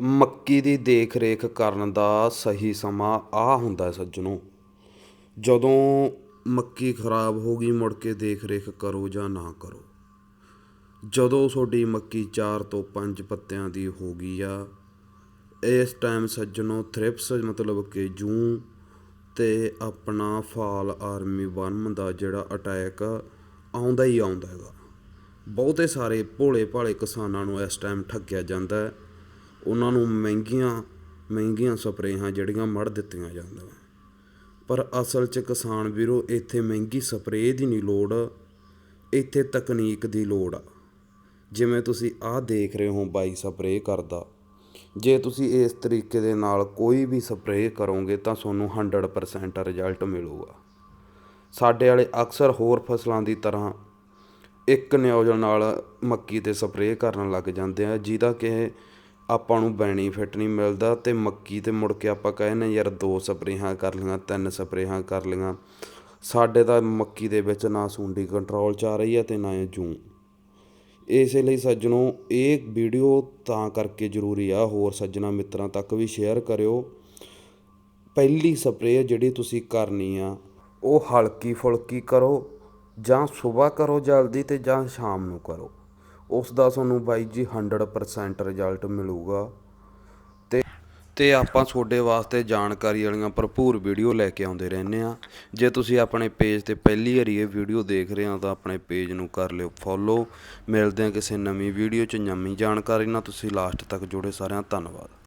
ਮੱਕੀ ਦੀ ਦੇਖ ਰੇਖ ਕਰਨ ਦਾ ਸਹੀ ਸਮਾਂ ਆਹ ਹੁੰਦਾ ਹੈ ਸੱਜਣੋ। ਜਦੋਂ ਮੱਕੀ ਖਰਾਬ ਹੋ ਗਈ, ਮੁੜ ਕੇ ਦੇਖ ਰੇਖ ਕਰੋ ਜਾਂ ਨਾ ਕਰੋ। ਜਦੋਂ ਤੁਹਾਡੀ ਮੱਕੀ 4 ਤੋਂ 5 ਪੱਤਿਆਂ ਦੀ ਹੋ ਗਈ ਆ, ਇਸ ਟਾਈਮ ਸੱਜਣੋ ਥ੍ਰਿਪਸ ਮਤਲਬ ਕਿ ਜੂੰ ਤੇ ਆਪਣਾ ਫਾਲ ਆਰਮੀ ਵਰਮ ਦਾ ਜਿਹੜਾ ਅਟੈਕ ਆਉਂਦਾ ਹੀ ਆਉਂਦਾ ਹੈਗਾ। ਬਹੁਤੇ ਸਾਰੇ ਭੋਲੇ ਭਾਲੇ ਕਿਸਾਨਾਂ ਨੂੰ ਇਸ ਟਾਈਮ ਠੱਗਿਆ ਜਾਂਦਾ ਹੈ। ਉਹਨਾਂ ਨੂੰ ਮਹਿੰਗੀਆਂ ਮਹਿੰਗੀਆਂ ਸਪਰੇਹਾਂ ਜਿਹੜੀਆਂ ਮੜ ਦਿੱਤੀਆਂ ਜਾਂਦੀਆਂ। ਪਰ ਅਸਲ 'ਚ ਕਿਸਾਨ ਵੀਰੋ, ਇੱਥੇ ਮਹਿੰਗੀ ਸਪਰੇਅ ਦੀ ਨਹੀਂ ਲੋੜ, ਇੱਥੇ ਤਕਨੀਕ ਦੀ ਲੋੜ ਆ। ਜਿਵੇਂ ਤੁਸੀਂ ਆਹ ਦੇਖ ਰਹੇ ਹੋ ਬਾਈ ਸਪਰੇਅ ਕਰਦਾ। ਜੇ ਤੁਸੀਂ ਇਸ ਤਰੀਕੇ ਦੇ ਨਾਲ ਕੋਈ ਵੀ ਸਪਰੇਅ ਕਰੋਗੇ ਤਾਂ ਤੁਹਾਨੂੰ 100% ਰਿਜ਼ਲਟ ਮਿਲੂਗਾ। ਸਾਡੇ ਵਾਲੇ ਅਕਸਰ ਹੋਰ ਫਸਲਾਂ ਦੀ ਤਰ੍ਹਾਂ ਇੱਕ ਨਿਯੋਜਨ ਨਾਲ ਮੱਕੀ ਤੇ ਸਪਰੇਅ ਕਰਨ ਲੱਗ ਜਾਂਦੇ ਆ, ਜਿਹਦਾ ਕਿ ਆਪਾਂ ਨੂੰ ਬੈਨੀਫਿਟ ਨਹੀਂ ਮਿਲਦਾ ਅਤੇ ਮੱਕੀ ਤੇ ਮੁੜ ਕੇ ਆਪਾਂ ਕਹਿੰਦੇ ਯਾਰ ਦੋ ਸਪਰੇਹਾਂ ਕਰ ਲਈਆਂ, ਤਿੰਨ ਸਪਰੇਹਾਂ ਕਰ ਲਈਆਂ। ਸਾਡੇ ਤਾਂ ਮੱਕੀ ਦੇ ਵਿੱਚ ਨਾ ਸੁੰਡੀ ਕੰਟਰੋਲ ਚ ਆ ਰਹੀ ਹੈ ਅਤੇ ਨਾ ਇਹ ਜੂੰ। ਇਸੇ ਲਈ ਸੱਜਣੋ, ਇਹ ਵੀਡੀਓ ਤਾਂ ਕਰਕੇ ਜ਼ਰੂਰੀ ਆ, ਹੋਰ ਸੱਜਣਾ ਮਿੱਤਰਾਂ ਤੱਕ ਵੀ ਸ਼ੇਅਰ ਕਰਿਓ। ਪਹਿਲੀ ਸਪਰੇਅ ਜਿਹੜੀ ਤੁਸੀਂ ਕਰਨੀ ਆ, ਉਹ ਹਲਕੀ ਫੁਲਕੀ ਕਰੋ ਜਾਂ ਸਵੇਰ ਕਰੋ ਜਲਦੀ ਤੇ ਜਾਂ ਸ਼ਾਮ ਨੂੰ ਕਰੋ। ਉਸ ਦਾ ਤੁਹਾਨੂੰ ਬਾਈ ਜੀ 100% ਰਿਜ਼ਲਟ ਮਿਲੂਗਾ। ਤੇ ਤੇ ਆਪਾਂ ਤੁਹਾਡੇ ਵਾਸਤੇ ਜਾਣਕਾਰੀ ਵਾਲੀਆਂ ਭਰਪੂਰ ਵੀਡੀਓ ਲੈ ਕੇ ਆਉਂਦੇ ਰਹਿੰਦੇ ਆ ਜੇ ਤੁਸੀਂ ਆਪਣੇ ਪੇਜ ਤੇ ਪਹਿਲੀ ਵਾਰੀ ਇਹ ਵੀਡੀਓ ਦੇਖ ਰਹੇ ਹੋ ਤਾਂ ਆਪਣੇ ਪੇਜ ਨੂੰ ਕਰ ਲਿਓ ਫੋਲੋ ਮਿਲਦੇ ਆ ਕਿਸੇ ਨਵੀਂ ਵੀਡੀਓ 'ਚ। ਨਵੀਂ ਜਾਣਕਾਰੀ ਨਾਲ ਤੁਸੀਂ ਲਾਸਟ ਤੱਕ ਜੁੜੇ ਸਾਰਿਆਂ ਧੰਨਵਾਦ।